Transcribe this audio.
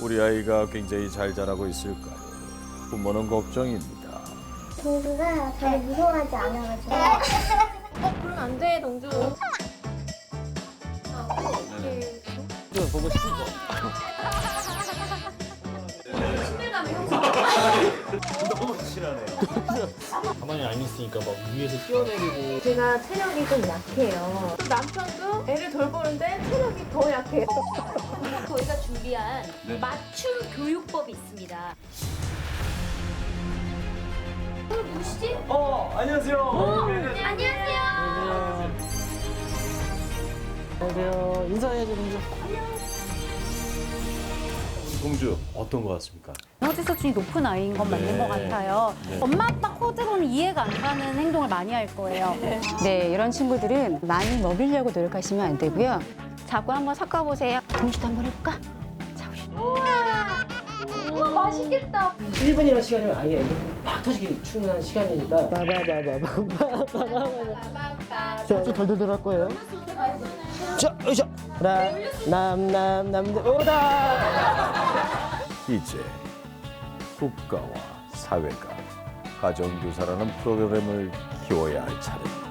우리 아이가 굉장히 잘 자라고 있을까요? 부모는 걱정입니다. 동주가 저를 무서워하지 않아가지고 어, 그럼 안 돼, 동주. 좀 보고 싶은 거. 가만히 안 있으니까 막 위에서 뛰어내리고 제가 체력이 좀 약해요. 또 남편도 애를 돌보는데 체력이 더 약해요. 저희가 준비한 맞춤 교육법이 있습니다. 어, 누구시지? 어 안녕하세요 안녕하세요. 안녕하세요 인사해야죠 먼저 공주 어떤 것 같습니까? 에너지 수준이 높은 아이인 건 맞는 네. 것 같아요. 네. 엄마 아빠 코드로는 이해가 안 가는 행동을 많이 할 거예요. 네, 이런 친구들은 많이 먹이려고 노력하시면 안 되고요. 자고 한번 섞어보세요. 동시도 한번 해볼까? 우와, 맛있겠다. 1분이라는 시간이면 아예 팍 터지기 충분한 시간이니까. 자, 좀 덜덜덜 할 거예요. 자, 으쌰 남남남 오다. 이제 국가와 사회가 가정교사라는 프로그램을 키워야 할 차례입니다.